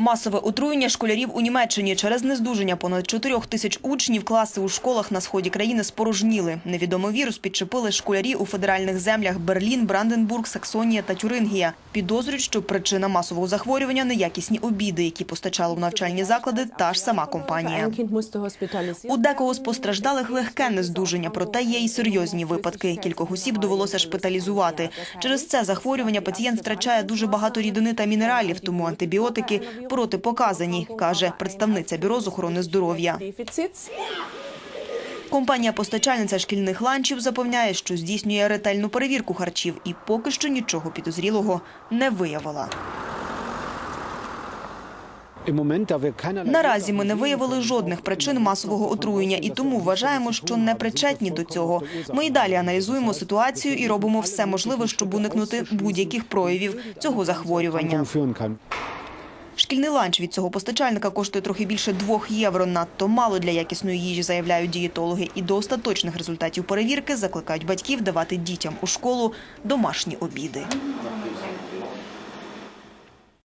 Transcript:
Масове отруєння школярів у Німеччині через нездужання понад 4 тисяч учнів класи у школах на сході країни спорожніли. Невідомий вірус підчепили школярі у федеральних землях Берлін, Бранденбург, Саксонія та Тюрингія. Підозрюють, що причина масового захворювання – неякісні обіди, які постачала в навчальні заклади та ж сама компанія. У декого з постраждалих легке нездужання, проте є і серйозні випадки. Кількох осіб довелося шпиталізувати. Через це захворювання пацієнт втрачає дуже багато рідини та мінералів, тому антибіотики протипоказані, каже представниця бюро з охорони здоров'я. Компанія-постачальниця шкільних ланчів запевняє, що здійснює ретельну перевірку харчів і поки що нічого підозрілого не виявила. Наразі ми не виявили жодних причин масового отруєння і тому вважаємо, що не причетні до цього. Ми і далі аналізуємо ситуацію і робимо все можливе, щоб уникнути будь-яких проявів цього захворювання. Шкільний ланч від цього постачальника коштує трохи більше двох євро. Надто мало для якісної їжі, заявляють дієтологи. І до остаточних результатів перевірки закликають батьків давати дітям у школу домашні обіди.